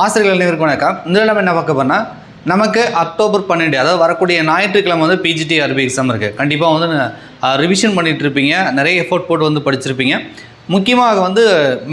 ஆசிரியர்கள் அனைவருக்கும் வணக்கம். இந்த நம்ம என்ன பார்க்க போனால் நமக்கு அக்டோபர் பன்னெண்டு அதாவது வரக்கூடிய ஞாயிற்றுக்கிழமை வந்து பிஜிடி அரபி எக்ஸாம் இருக்குது கண்டிப்பாக வந்து ரிவிஷன் பண்ணிகிட்ருப்பீங்க இருப்பீங்க. நிறைய எஃபோர்ட் போட்டு வந்து படிச்சிருப்பீங்க. முக்கியமாக வந்து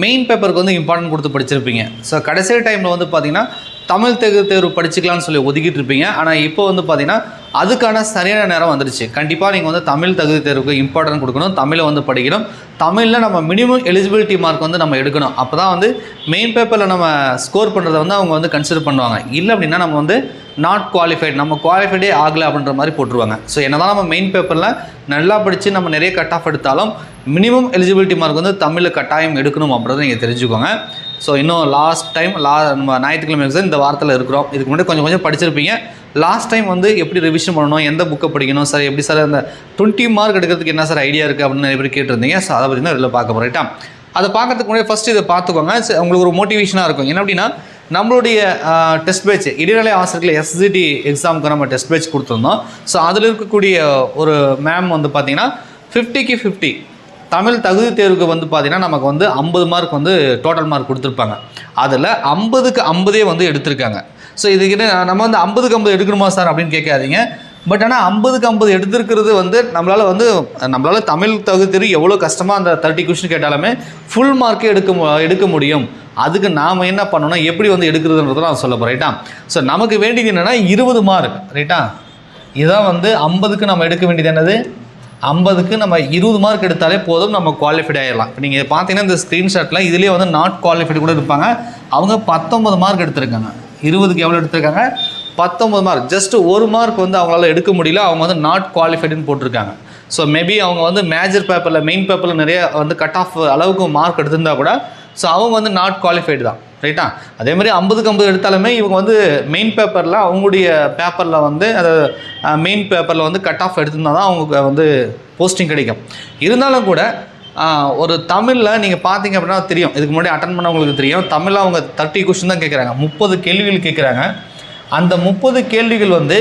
மெயின் பேப்பருக்கு வந்து இம்பார்ட்டன்ட் கொடுத்து படிச்சிருப்பீங்க. ஸோ கடைசி டைமில் வந்து பார்த்தீங்கன்னா தமிழ் தேர்வு தேர்வு படிச்சுக்கலாம்னு சொல்லி ஒதுக்கிட்டு இருப்பீங்க. ஆனால் இப்போ வந்து பார்த்தீங்கன்னா அதுக்கான சரியான நேரம் வந்துடுச்சு கண்டிப்பாக நீங்கள் வந்து தமிழ் தகுதி தேர்வுக்கு இம்பார்ட்டன்ட் கொடுக்கணும். தமிழை வந்து படிக்கணும். தமிழில் நம்ம மினிமம் எலிஜிபிலிட்டி மார்க் வந்து நம்ம எடுக்கணும். அப்போ தான் வந்து மெயின் பேப்பரில் நம்ம ஸ்கோர் பண்ணுறதை வந்து அவங்க வந்து கன்சிடர் பண்ணுவாங்க. இல்லை அப்படின்னா நம்ம வந்து நாட் குவாலிஃபைட் நம்ம குவாலிஃபைடே ஆகலை அப்படின்ற மாதிரி போட்டுருவாங்க. ஸோ என்னதான் நம்ம மெயின் பேப்பரில் நல்லா படித்து நம்ம நிறைய கட் ஆஃப் எடுத்தாலும் மினிமம் எலிஜிபிலிட்டி மார்க் வந்து தமிழில் கட்டாயம் எடுக்கணும் அப்படின்றத நீங்கள் தெரிஞ்சுக்கோங்க. ஸோ இன்னும் லாஸ்ட் டைம் லா நம்ம ஞாயிற்றுக்கிழமை எக்ஸாம் இந்த வாரத்தில் இருக்கிறோம். இதுக்கு முன்னாடி கொஞ்சம் கொஞ்சம் படிச்சிருப்பீங்க. லாஸ்ட் டைம் வந்து எப்படி ரிவிஷன் பண்ணணும் எந்த புக்கை படிக்கணும் சார் எப்படி சார் அந்த டுவெண்ட்டி மார்க் எடுக்கிறதுக்கு என்ன சார் ஐடியா இருக்குது அப்படின்னு நிறைய பேர் கேட்டிருந்தீங்க. ஸோ அதை பற்றி தான் இதில் பார்க்க போகிறேன் ரைட்டா அதை பார்க்கறதுக்கு முன்னாடி ஃபஸ்ட்டு இதை பார்த்துக்கோங்க. உங்களுக்கு ஒரு மோட்டிவேஷனாக இருக்கும். என்ன அப்படின்னா நம்மளுடைய டெஸ்ட் பேட்ச் இடைநிலை ஆசிரியர்கள் எஸ்சிடி எக்ஸாமுக்கு நம்ம டெஸ்ட் பேட்ச் கொடுத்துருந்தோம். ஸோ அதில் இருக்கக்கூடிய ஒரு மேம் வந்து பார்த்தீங்கன்னா ஃபிஃப்டிக்கு ஃபிஃப்டி தமிழ் தகுதி தேர்வுக்கு வந்து பார்த்திங்கன்னா நமக்கு வந்து ஐம்பது மார்க் வந்து டோட்டல் மார்க் கொடுத்துருப்பாங்க. அதில் ஐம்பதுக்கு ஐம்பதே வந்து எடுத்திருக்காங்க. ஸோ இதுக்கிட்ட நம்ம வந்து ஐம்பதுக்கு ஐம்பது எடுக்கணுமா சார் அப்படின்னு கேட்காதீங்க. பட் ஆனால் ஐம்பதுக்கு ஐம்பது எடுத்திருக்கிறது வந்து நம்மளால் வந்து நம்மளால் தமிழ் தகுதி தெரியும் எவ்வளோ கஷ்டமாக அந்த தேர்ட்டி கொஷின் கேட்டாலுமே ஃபுல் மார்க்கே எடுக்க மு- எடுக்க முடியும். அதுக்கு நாம் என்ன பண்ணணும் எப்படி வந்து எடுக்கிறதுன்றதை நான் சொல்ல போகிறேன் ரைட்டா ஸோ நமக்கு வேண்டியது என்னென்னா இருபது மார்க் ரைட்டா இதான் வந்து ஐம்பதுக்கு நம்ம எடுக்க வேண்டியது என்னது? ஐம்பதுக்கு நம்ம இருபது மார்க் எடுத்தாலே போதும் நம்ம குவாலிஃபைட் ஆகிடலாம் இப்போ நீங்கள் பார்த்தீங்கன்னா இந்த ஸ்க்ரீன்ஷாட்டில் இதுலேயே வந்து நாட் குவாலிஃபைடு கூட இருப்பாங்க. அவங்க பத்தொம்பது மார்க் எடுத்திருக்காங்க. இருபதுக்கு எவ்வளோ எடுத்திருக்காங்க? பத்தொம்பது மார்க் ஜஸ்ட் ஒரு மார்க் வந்து அவங்களால எடுக்க முடியல. அவங்க வந்து நாட் குவாலிஃபைடுன்னு போட்டிருக்காங்க. ஸோ மேபி அவங்க வந்து மேஜர் பேப்பரில் மெயின் பேப்பரில் நிறைய வந்து கட் ஆஃப் அளவுக்கு மார்க் எடுத்திருந்தா கூட ஸோ அவங்க வந்து நாட் குவாலிஃபைடு தான். ரைட்டா அதே மாதிரி ஐம்பதுக்கு ஐம்பது எடுத்தாலுமே இவங்க வந்து மெயின் பேப்பரில் அவங்களுடைய பேப்பரில் வந்து அதை மெயின் பேப்பரில் வந்து கட் ஆஃப் எடுத்திருந்தால் தான் அவங்க வந்து போஸ்டிங் கிடைக்கும். இருந்தாலும் கூட ஒரு தமிழில் நீங்கள் பார்த்தீங்க அப்படின்னா தெரியும். இதுக்கு முன்னாடி அட்டன் பண்ணவங்களுக்கு தெரியும். தமிழில் அவங்க தேர்ட்டி கொஸ்டின் தான் கேட்குறாங்க முப்பது கேள்விகள் கேட்குறாங்க அந்த முப்பது கேள்விகள் வந்து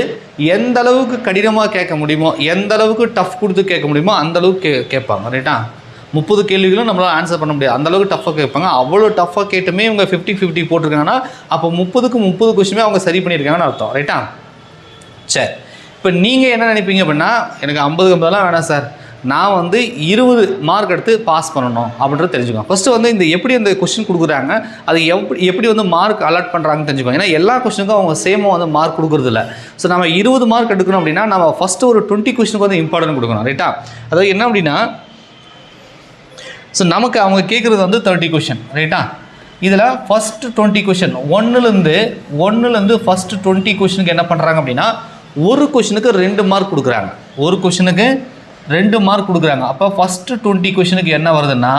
எந்த அளவுக்கு கடினமாக கேட்க முடியுமோ எந்த அளவுக்கு டஃப் கொடுத்து கேட்க முடியுமோ அந்த அளவுக்கு கே கேட்பாங்க ரைட்டா முப்பது கேள்விகளும் நம்மளால் ஆன்சர் பண்ண முடியாது. அந்த அளவுக்கு டஃப்பாக கேட்பாங்க. அவ்வளோ டஃப்பாக கேட்டுமே இவங்க ஃபிஃப்டி ஃபிஃப்டி போட்டிருக்காங்கன்னா அப்போ முப்பதுக்கு முப்பது கொஸ்டினுமே அவங்க சரி பண்ணியிருக்காங்கன்னு அர்த்தம் ரைட்டா சரி. இப்போ நீங்கள் என்ன நினைப்பீங்க அப்படின்னா எனக்கு ஐம்பது ஐம்பதுலாம் வேணாம் சார் நான் வந்து இருபது மார்க் எடுத்து பாஸ் பண்ணணும் அப்படின்றது தெரிஞ்சுக்கோங்க. ஃபஸ்ட்டு வந்து இந்த எப்படி அந்த கொஸ்டின் கொடுக்குறாங்க அது எப்படி எப்படி வந்து மார்க் அலாட் பண்ணுறாங்கன்னு தெரிஞ்சுக்கோங்க. ஏன்னா எல்லா கொஸ்டினுக்கும் அவங்க சேமாக வந்து மார்க் கொடுக்குறதில்ல ஸோ நம்ம இருபது மார்க் எடுக்கணும் அப்படின்னா நம்ம ஃபஸ்ட்டு ஒரு டுவெண்ட்டி கொஸ்டினுக்கு வந்து இம்பார்ட்டன்ட் கொடுக்கணும் ரைட்டா அதாவது என்ன அப்படின்னா ஸோ நமக்கு அவங்க கேட்குறது வந்து தேர்ட்டி கொஷின் ரைட்டா இதில் ஃபஸ்ட்டு டுவெண்ட்டி கொஷின் ஒன்றுலேருந்து ஒன்றுலேருந்து ஃபஸ்ட்டு டுவெண்ட்டி கொஷினுக்கு என்ன பண்ணுறாங்க அப்படின்னா ஒரு கொஷினுக்கு ரெண்டு மார்க் கொடுக்குறாங்க. ஒரு கொஷினுக்கு ரெண்டு மார்க் கொடுக்குறாங்க. அப்போ ஃபஸ்ட்டு டுவெண்ட்டி கொஷினுக்கு என்ன வருதுன்னா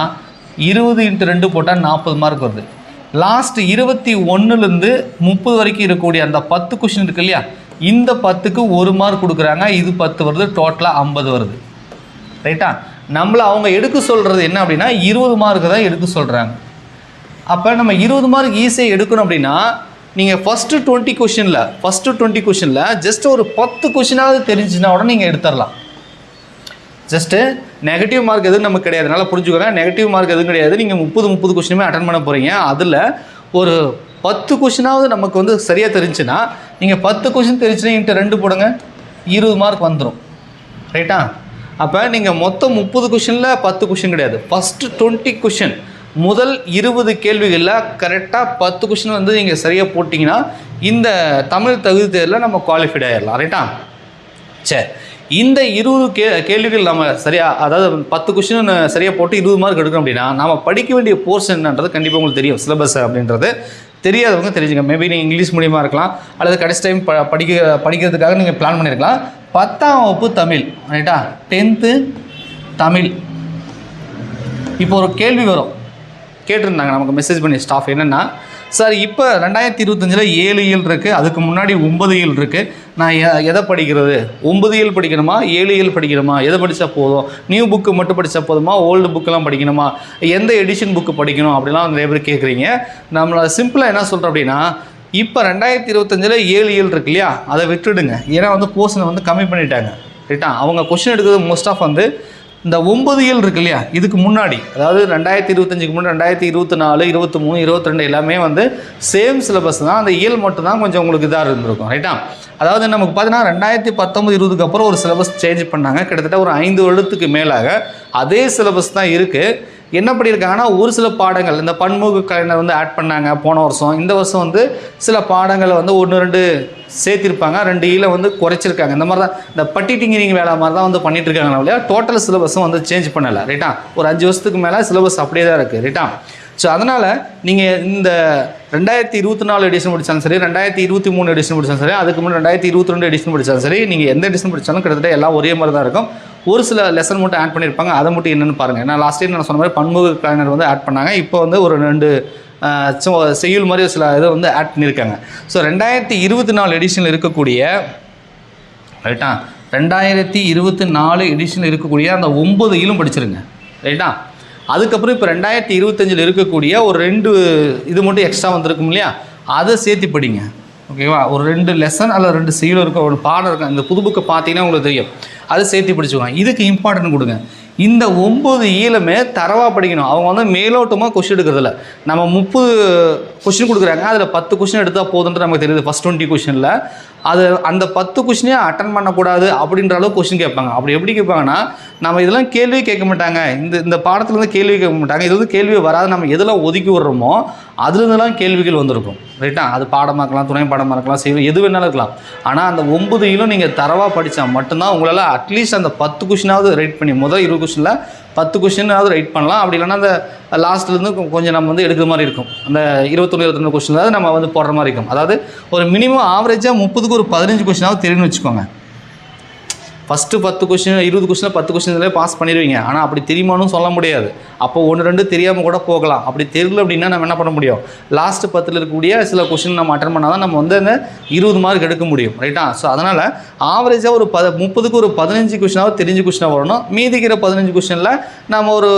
இருபது இன்ட்டு ரெண்டு போட்டால் நாற்பது மார்க் வருது. லாஸ்ட் இருபத்தி ஒன்றுலேருந்து முப்பது வரைக்கும் இருக்கக்கூடிய அந்த பத்து கொஷின் இருக்கு இல்லையா? இந்த பத்துக்கு ஒரு மார்க் கொடுக்குறாங்க. இது பத்து வருது டோட்டலாக ஐம்பது வருது. ரைட்டா நம்மளை அவங்க எடுக்க சொல்கிறது என்ன அப்படின்னா இருபது மார்க்கு தான் எடுக்க சொல்கிறாங்க அப்போ நம்ம இருபது மார்க் ஈஸியாக எடுக்கணும் அப்படின்னா நீங்கள் ஃபஸ்ட்டு டுவெண்ட்டி கொஷினில் ஃபஸ்ட்டு டுவெண்ட்டி கொஷினில் ஜஸ்ட் ஒரு பத்து கொஷினாவது தெரிஞ்சுன்னா கூட நீங்கள் எடுத்துடலாம் ஜஸ்ட்டு நெகட்டிவ் மார்க் எதுவும் நமக்கு கிடையாது. நல்லா புரிஞ்சுக்கோங்க. நெகட்டிவ் மார்க் எதுவும் கிடையாது. நீங்கள் முப்பது முப்பது கொஷினுமே அட்டன் பண்ண போகிறீங்க அதில் ஒரு பத்து கொஷினாவது நமக்கு வந்து சரியாக தெரிஞ்சுன்னா நீங்கள் பத்து கொஷின் தெரிஞ்சுன்னா என்கிட்ட ரெண்டு போடுங்க. இருபது மார்க் வந்துடும் ரைட்டா அப்போ நீங்கள் மொத்தம் முப்பது கொஷினில் பத்து கொஷின் கிடையாது. ஃபஸ்ட்டு டுவெண்ட்டி கொஷின் முதல் இருபது கேள்விகளில் கரெக்டாக பத்து கொஷின் வந்து நீங்கள் சரியாக போட்டிங்கன்னா இந்த தமிழ் தகுதி தேர்வில் நம்ம குவாலிஃபைட் ஆகிடலாம் ரைட்டா சரி இந்த இருபது கே கேள்விகள் நம்ம சரியாக அதாவது பத்து கொஷின் சரியாக போட்டு இருபது மார்க் எடுக்கணும் அப்படின்னா நம்ம படிக்க வேண்டிய போர்ஷன் என்னன்றது கண்டிப்பாக உங்களுக்கு தெரியும் சிலபஸ் அப்படின்றது. தெரியாதவங்க தெரிஞ்சுங்க மேபி நீங்கள் இங்கிலீஷ் மூலியமாக இருக்கலாம் அல்லது கடைசி டைம் ப படிக்க படிக்கிறதுக்காக நீங்கள் பிளான் பண்ணியிருக்கலாம் பத்தாம் வகுப்பு தமிழ் ரைட்டா டென்த்து தமிழ். இப்போ ஒரு கேள்வி வரும். கேட்டிருந்தாங்க நமக்கு மெசேஜ் பண்ணி ஸ்டாஃப் என்னென்னா சார் இப்போ ரெண்டாயிரத்தி இருபத்தஞ்சில் ஏழு இயல் இருக்குது அதுக்கு முன்னாடி ஒன்பது இயல் இருக்குது நான் எ- எதை படிக்கிறது? ஒன்பது இயல் படிக்கணுமா? ஏழு இயல் படிக்கணுமா? எதை படித்தா போதும்? நியூ புக்கு மட்டும் படித்தா போதுமா? ஓல்டு புக்கெல்லாம் படிக்கணுமா? எந்த எடிஷன் புக்கு படிக்கணும்? அப்படிலாம் நிறைய பேர் கேட்குறீங்க நம்மளை சிம்பிளாக என்ன சொல்கிறோம் அப்படின்னா இப்போ ரெண்டாயிரத்தி இருபத்தஞ்சில் ஏழு இயல் இருக்கு இல்லையா? அதை விட்டுடுங்க. ஏன்னா வந்து போர்ஷனை வந்து கம்மி பண்ணிட்டாங்க. ரைட்டா அவங்க கொஷின் எடுக்கிறது மோஸ்ட் ஆஃப் வந்து இந்த ஒன்பது இயல் இருக்கு இல்லையா? இதுக்கு முன்னாடி. அதாவது ரெண்டாயிரத்தி இருபத்தஞ்சுக்கு முன்னாடி ரெண்டாயிரத்தி இருபத்தி நாலு இருபத்தி மூணு இருபத்தி ரெண்டு எல்லாமே வந்து சேம் சிலபஸ் தான். அந்த இயல் மட்டும்தான் கொஞ்சம் உங்களுக்கு இதாக இருந்திருக்கும். ரைட்டா அதாவது நமக்கு பார்த்தீங்கன்னா ரெண்டாயிரத்தி பத்தொம்பது இருபதுக்கு அப்புறம் ஒரு சிலபஸ் சேஞ்ச் பண்ணாங்க. கிட்டத்தட்ட ஒரு ஐந்து வருடத்துக்கு மேலாக அதே சிலபஸ் தான் இருக்குது என்ன பண்ணியிருக்காங்கன்னா ஒரு சில பாடங்கள் இந்த பன்முக கலைஞர் வந்து ஆட் பண்ணாங்க போன வருஷம். இந்த வருஷம் வந்து சில பாடங்களை வந்து ஒன்று ரெண்டு சேர்த்திருப்பாங்க. ரெண்டு ஈல வந்து குறைச்சிருக்காங்க. இந்த மாதிரி தான் இந்த பட்டி டிங்கிரிங் வேலை மாதிரி தான் வந்து பண்ணிட்டு இருக்காங்க இல்லையா டோட்டல் சிலபஸும் வந்து சேஞ்ச் பண்ணலை ரைட்டா ஒரு அஞ்சு வருஷத்துக்கு மேலே சிலபஸ் அப்படியே தான் இருக்குது ரைட்டா ஸோ அதனால் நீங்கள் இந்த ரெண்டாயிரத்தி இருபத்தி நாலு எடிஷன் படித்தாலும் சரி ரெண்டாயிரத்தி இருபத்தி மூணு எடிஷன் படித்தாலும் சரி அதுக்கு முன்னாடி ரெண்டாயிரத்தி இருபத்தி ரெண்டு எடிஷன் படித்தாலும் சரி நீங்கள் எந்த எடிஷன் படித்தாலும் கிட்டத்தட்ட எல்லாம் ஒரே மாதிரி தான் இருக்கும். ஒரு சில லெசன் மட்டும் ஆட் பண்ணியிருப்பாங்க. அதை மட்டும் என்னென்னு பாருங்கள் ஏன்னா லாஸ்ட் டைம் நான் சொன்ன மாதிரி பன்முக கலைஞர் வந்து ஆட் பண்ணாங்க. இப்போ வந்து ஒரு ரெண்டு செய்யுள் மாதிரி சில இதை வந்து ஆட் பண்ணியிருக்காங்க. ஸோ ரெண்டாயிரத்தி இருபத்தி நாலு எடிஷனில் இருக்கக்கூடிய ரைட்டா ரெண்டாயிரத்தி இருபத்தி நாலு எடிஷனில் இருக்கக்கூடிய அந்த ஒம்பது இலும் படிச்சிருங்க. ரைட்டா அதுக்கப்புறம் இப்போ ரெண்டாயிரத்தி இருபத்தஞ்சில் இருக்கக்கூடிய ஒரு ரெண்டு இது மட்டும் எக்ஸ்ட்ரா வந்திருக்கும் இல்லையா? அதை சேர்த்து படிங்க. ஓகேவா ஒரு ரெண்டு லெசன் அல்லது ரெண்டு செயலும் இருக்கும் ஒரு பாடம் இருக்கும். இந்த புது புக்கை பார்த்தீங்கன்னா உங்களுக்கு தெரியும். அதை சேர்த்து படிச்சுக்கோங்க. இதுக்கு இம்பார்ட்டன்ட் கொடுங்க. இந்த ஒம்பது ஈழமே தரவாக படிக்கணும். அவங்க வந்து மேலோட்டமாக கொஷின் எடுக்கிறதில்ல. நம்ம முப்பது கொஷின் கொடுக்குறாங்க. அதில் பத்து கொஷின் எடுத்தால் போதுன்றது நமக்கு தெரியுது. ஃபஸ்ட் டுவெண்ட்டி கொஷினில் அது அந்த பத்து கொஷினே அட்டன் பண்ணக்கூடாது அப்படின்ற அளவுக்கு கொஷின் கேட்பாங்க. அப்படி எப்படி கேட்பாங்கன்னா நம்ம இதெல்லாம் கேள்வி கேட்க மாட்டாங்க. இந்த இந்த பாடத்துலேருந்து கேள்வி கேட்க மாட்டாங்க. இது வந்து கேள்வி வராது. நம்ம எதெல்லாம் ஒதுக்கி விடுறோமோ அதுலேருந்துலாம் கேள்விகள் வந்திருக்கும். ரைட்டா அது பாடமாக இருக்கலாம் துணை பாடமாக இருக்கலாம் செய்வது எது வேணாலும் இருக்கலாம். ஆனால் அந்த ஒம்பது இலும் நீங்கள் தரவாக படித்தா மட்டும்தான் உங்களால் அட்லீஸ்ட் அந்த பத்து கொஷினாவது ரைட் பண்ணி முதல் இருபது கொஷினில் பத்து கொஷினாவது ரைட் பண்ணலாம். அப்படி இல்லைன்னா அந்த லாஸ்ட்லேருந்து கொஞ்சம் நம்ம வந்து எடுக்கிற மாதிரி இருக்கும். அந்த இருபத்தொன்று இருபத்தொன்று கொஷினாவது நம்ம வந்து போடுற மாதிரி இருக்கும். அதாவது ஒரு மினிமம் ஆவரேஜாக முப்பதுக்கு ஒரு பதினஞ்சு கொஷினாவது தெரியும்னு வச்சுக்கோங்க. ஃபஸ்ட்டு பத்து கொஷின் இருபது கொஷினில் பத்து கொஷின்லேயே பாஸ் பண்ணிடுவீங்க. ஆனால் அப்படி தெரியுமானும் சொல்ல முடியாது. அப்போ ஒன்று ரெண்டு தெரியாமல் கூட போகலாம். அப்படி தெரியல அப்படின்னா நம்ம என்ன பண்ண முடியும்? லாஸ்ட்டு பத்தில் இருக்கக்கூடிய சில கொஷின் நம்ம அட்டன் பண்ணால் தான் நம்ம வந்து அந்த இருபது மார்க் எடுக்க முடியும். ரைட்டா ஸோ அதனால் ஆவரேஜாக ஒரு பத முப்பதுக்கு ஒரு பதினஞ்சு கொஷினாவது தெரிஞ்சு கொஷினாக வரணும். மீதிக்கிற பதினஞ்சு கொஷினில் நம்ம ஒரு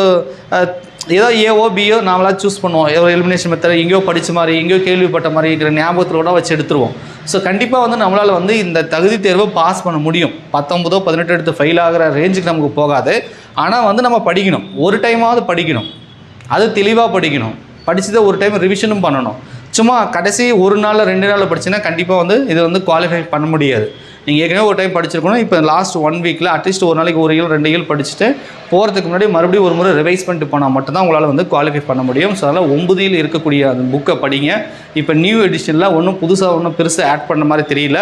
ஏதோ ஏஓ பிஓ நாமளாக சூஸ் பண்ணுவோம். ஏதோ எலிமினேஷன் மெத்தட் எங்கேயோ படித்த மாதிரி எங்கேயோ கேள்விப்பட்ட மாதிரி இருக்கிற ஞாபகத்தில் கூட வச்சு எடுத்துருவோம். ஸோ கண்டிப்பாக வந்து நம்மளால் வந்து இந்த தகுதி தேர்வை பாஸ் பண்ண முடியும். பத்தொம்பதோ பதினெட்டு எடுத்து ஃபெயில் ஆகிற ரேஞ்சுக்கு நமக்கு போகாது. ஆனால் வந்து நம்ம படிக்கணும். ஒரு டைமாவது படிக்கணும். அது தெளிவாக படிக்கணும். படித்ததை ஒரு டைம் ரிவிஷனும் பண்ணணும். சும்மா கடைசி ஒரு நாளில் ரெண்டு நாளில் படிச்சுன்னா கண்டிப்பாக வந்து இது வந்து குவாலிஃபை பண்ண முடியாது. நீங்கள் ஏற்கனவே ஒரு டைம் படிச்சிருக்கணும். இப்போ லாஸ்ட் ஒன் வீக்கில் அட்லீஸ்ட் ஒரு நாளைக்கு ஒரு இயல் ரெண்டு இயல் படிச்சுட்டு போகிறதுக்கு முன்னாடி மறுபடியும் ஒரு முறை ரிவைஸ் பண்ணிட்டு போனால் மட்டும்தான் உங்களால் வந்து குவாலிஃபை பண்ண முடியும். ஸோ அதனால் ஒம்பதியில் இருக்கக்கூடிய அந்த புக்கை படிங்க. இப்போ நியூ எடிஷனில் ஒன்றும் புதுசாக ஒன்றும் பெருசாக ஆட் பண்ண மாதிரி தெரியல.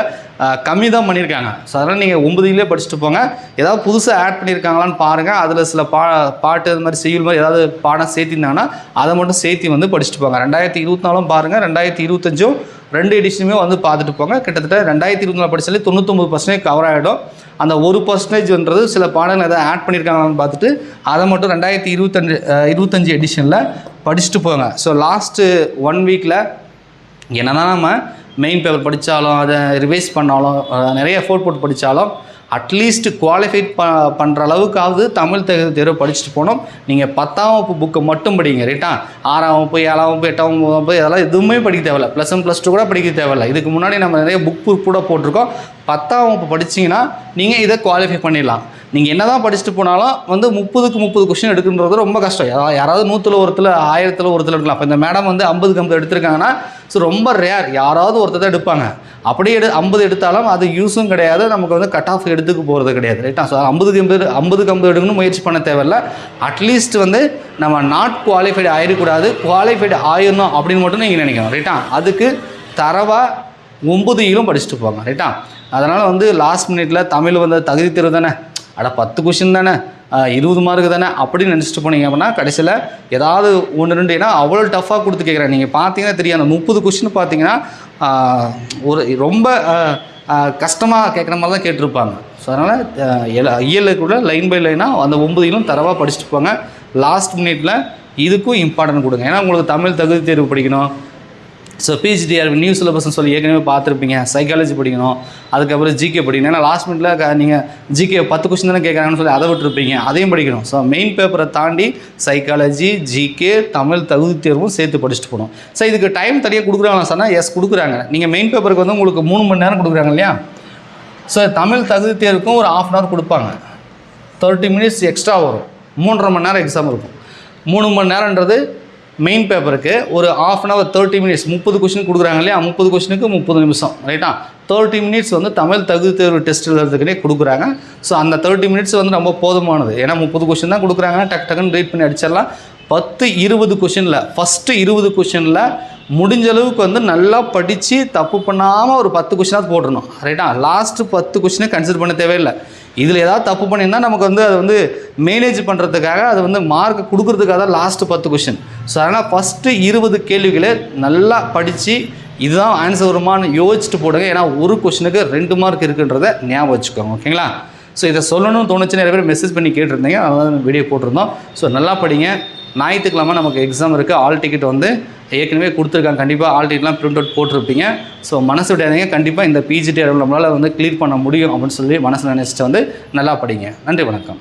கம்மி தான் பண்ணியிருக்காங்க ஸோ அதனால் நீங்கள் ஒம்பதுலேயே படிச்சுட்டு போங்க. ஏதாவது புதுசாக ஆட் பண்ணியிருக்காங்களான்னு பாருங்கள் அதில் சில பா பாட்டு அது மாதிரி செய்யுள் மாதிரி ஏதாவது பாடம் சேர்த்திருந்தாங்கன்னா அதை மட்டும் சேர்த்தி வந்து படிச்சுட்டு போங்க. ரெண்டாயிரத்தி இருபத்தி நாலும் பாருங்கள் ரெண்டாயிரத்தி இருபத்தஞ்சும் ரெண்டு எடிஷனுமே வந்து பார்த்துட்டு போங்க. கிட்டத்தட்ட ரெண்டாயிரத்தி இருபத்தி நாலு படிச்சாலே தொண்ணூத்தொம்பது பர்சன்டேஜ் கவர் ஆகிடும் அந்த ஒரு பர்சன்டேஜ்ன்றது சில பாடங்கள் எதாவது ஆட் பண்ணியிருக்காங்களான்னு பார்த்துட்டு அதை மட்டும் ரெண்டாயிரத்தி இருபத்தஞ்சு இருபத்தஞ்சு எடிஷனில் படிச்சுட்டு போங்க. ஸோ லாஸ்ட்டு ஒன் வீக்கில் என்னதான் நம்ம மெயின் பேப்பர் படித்தாலும் அதை ரிவைஸ் பண்ணாலும் நிறைய எஃபோர்ட் போட்டு படித்தாலும் அட்லீஸ்ட் குவாலிஃபைட் ப பண்ணுற அளவுக்காவது தமிழ் தகுதி தேர்வு படிச்சுட்டு போனோம். நீங்கள் பத்தாம் வகுப்பு புக்கை மட்டும் படிங்க ரைட்டா ஆறாம் வகுப்பு ஏழாம் வகுப்பு எட்டாம் வகுப்பு இதெல்லாம் எதுவுமே படிக்க தேவையில்ல. ப்ளஸ் ஒன் ப்ளஸ் டூ கூட படிக்க தேவையில்ல. இதுக்கு முன்னாடி நம்ம நிறைய புக் கூட போட்டிருக்கோம். பத்தாம் வகுப்பு படிச்சீங்கன்னா நீங்கள் இதை குவாலிஃபை பண்ணிடலாம். நீங்கள் என்ன தான் படிச்சுட்டு போனாலும் வந்து முப்பதுக்கு முப்பது கொஷின் எடுக்குன்றது ரொம்ப கஷ்டம். யாராவது நூற்றில் ஒருத்தில் ஆயிரத்தில் ஒருத்தில் எடுக்கலாம். இப்போ இந்த மேடம் வந்து ஐம்பதுக்கு ஐம்பது எடுத்திருக்காங்கன்னா ஸோ ரொம்ப ரேர் யாராவது ஒருத்தர் தான் எடுப்பாங்க. அப்படியே எடு ஐம்பது எடுத்தாலும் அது யூஸும் கிடையாது. நமக்கு வந்து கட் ஆஃப் எடுத்துக்கு போகிறது கிடையாது. ரைட்டா ஸோ ஐம்பதுக்கு ஐம்பது ஐம்பதுக்கு ஐம்பது எடுக்கணும் முயற்சி பண்ண தேவையில்ல. அட்லீஸ்ட் வந்து நம்ம நாட் குவாலிஃபைடு ஆயிடக்கூடாது. குவாலிஃபைடு ஆயிடணும் அப்படின்னு மட்டும் நீங்கள் நினைக்கணும். ரைட்டா அதுக்கு தரவாக ஒம்பது ஈலும் படிச்சுட்டு போங்க. ரைட்டா அதனால் வந்து லாஸ்ட் மினிட்ல தமிழ் வந்து தகுதி தேர்வு தானே? அட பத்து கொஷின் தானே? இருபது மார்க்கு தானே? அப்படின்னு நினச்சிட்டு போனீங்க அப்படின்னா கடைசியில் ஏதாவது ஒன்று ரெண்டு ஏன்னா அவ்வளோ டஃப்பாக கொடுத்து கேட்குறேன் நீங்கள் பார்த்தீங்கன்னா தெரியும் அந்த முப்பது கொஷின் பார்த்தீங்கன்னா ஒரு ரொம்ப கஷ்டமாக கேட்குற மாதிரி தான் கேட்டிருப்பாங்க. ஸோ அதனால் இயலுக்குள்ள லைன் பை லைனாக அந்த ஒம்பதையும் தரவாக படிச்சுட்டு போங்க. லாஸ்ட் மினிட்ல இதுக்கும் இம்பார்ட்டன்ட் கொடுங்க. ஏன்னா உங்களுக்கு தமிழ் தகுதி தேர்வு படிக்கணும். ஸோ பிஹெச்டிஆர் நியூ சிலபஸ்னு சொல்லி ஏற்கனவே பார்த்துருப்பீங்க. சைக்காலஜி படிக்கணும். அதுக்கப்புறம் ஜிகே படிக்கணும். ஏன்னா லாஸ்ட் மினிட்ல நீங்கள் ஜிகே பத்து கொஸ்டின் தானே கேட்குறாங்கன்னு சொல்லி அதை விட்டுருப்பீங்க. அதையும் படிக்கணும். ஸோ மெயின் பேப்பரை தாண்டி சைக்காலஜி ஜிகே தமிழ் தகுதி தேர்வும் சேர்த்து படிச்சுட்டு போகணும். ஸோ இதுக்கு டைம் தனியாக கொடுக்குறாங்களா சொன்னால் எஸ் கொடுக்குறாங்க. நீங்கள் மெயின் பேப்பருக்கு வந்து உங்களுக்கு மூணு மணி நேரம் கொடுக்குறாங்க இல்லையா? ஸோ தமிழ் தகுதி தேர்வுக்கும் ஒரு ஆஃப் அன் ஹவர் கொடுப்பாங்க. தேர்ட்டி மினிட்ஸ் எக்ஸ்ட்ரா வரும். மூன்றரை மணி நேரம் எக்ஸாம் இருக்கும். மூணு மணி நேரன்றது மெயின் பேப்பருக்கு ஒரு half an hour thirty minutes முப்பது கொஷின் கொடுக்குறாங்க இல்லையா? முப்பது கொஷினுக்கு முப்பது நிமிஷம் ரைட்டா தேர்ட்டி மினிட்ஸ் வந்து தமிழ் தகுதி தேர்வு டெஸ்ட் எழுதுறதுக்குனே கொடுக்குறாங்க. ஸோ அந்த தேர்ட்டி மினிட்ஸ் வந்து ரொம்ப போதுமானது. ஏன்னா முப்பது கொஷின் தான் கொடுக்குறாங்க. டக் டக்குன்னு ரீட் பண்ணி அடிச்சிடலாம். பத்து இருபது கொஷினில் ஃபஸ்ட்டு இருபது கொஷினில் முடிஞ்ச அளவுக்கு வந்து நல்லா படித்து தப்பு பண்ணாமல் ஒரு பத்து கொஷினாவது போட்டுருணும் ரைட்டா லாஸ்ட்டு பத்து கொஷினை கன்சிடர் பண்ண தேவையில்லை. இதில் ஏதாவது தப்பு பண்ணியிருந்தா நமக்கு வந்து அது வந்து மேனேஜ் பண்ணுறதுக்காக அது வந்து மார்க் கொடுக்கறதுக்காக தான் லாஸ்ட்டு பத்து கொஷின் ஸோ அதனால் ஃபஸ்ட்டு இருபது கேள்விகளை நல்லா படித்து இதுதான் ஆன்சர் வருமானு யோசிச்சுட்டு போடுங்க. ஏன்னா ஒரு கொஷினுக்கு ரெண்டு மார்க் இருக்குன்றத ஞாபகம் வச்சுக்கோங்க. ஓகேங்களா ஸோ இதை சொல்லணும்னு தோணுச்சு நிறைய பேர் மெசேஜ் பண்ணி கேட்டிருந்தீங்க. அதனால வீடியோ போட்டிருந்தோம். ஸோ நல்லா படிங்க. ஞாயிற்றுக்கிழமை நமக்கு எக்ஸாம் இருக்குது ஆல் டிக்கெட் வந்து ஏற்கனவே கொடுத்துருக்காங்க. கண்டிப்பாக ஆல்ரெடிலாம் ப்ரிண்ட் அவுட் போட்டிருப்பீங்க. ஸோ மனசு விடாதீங்க கண்டிப்பாக இந்த பிஜிடி நம்மளால் வந்து கிளியர் பண்ண முடியும் அப்படின்னு சொல்லி மனசில் நினச்சிட்டு வந்து நல்லா படிங்க. நன்றி வணக்கம்.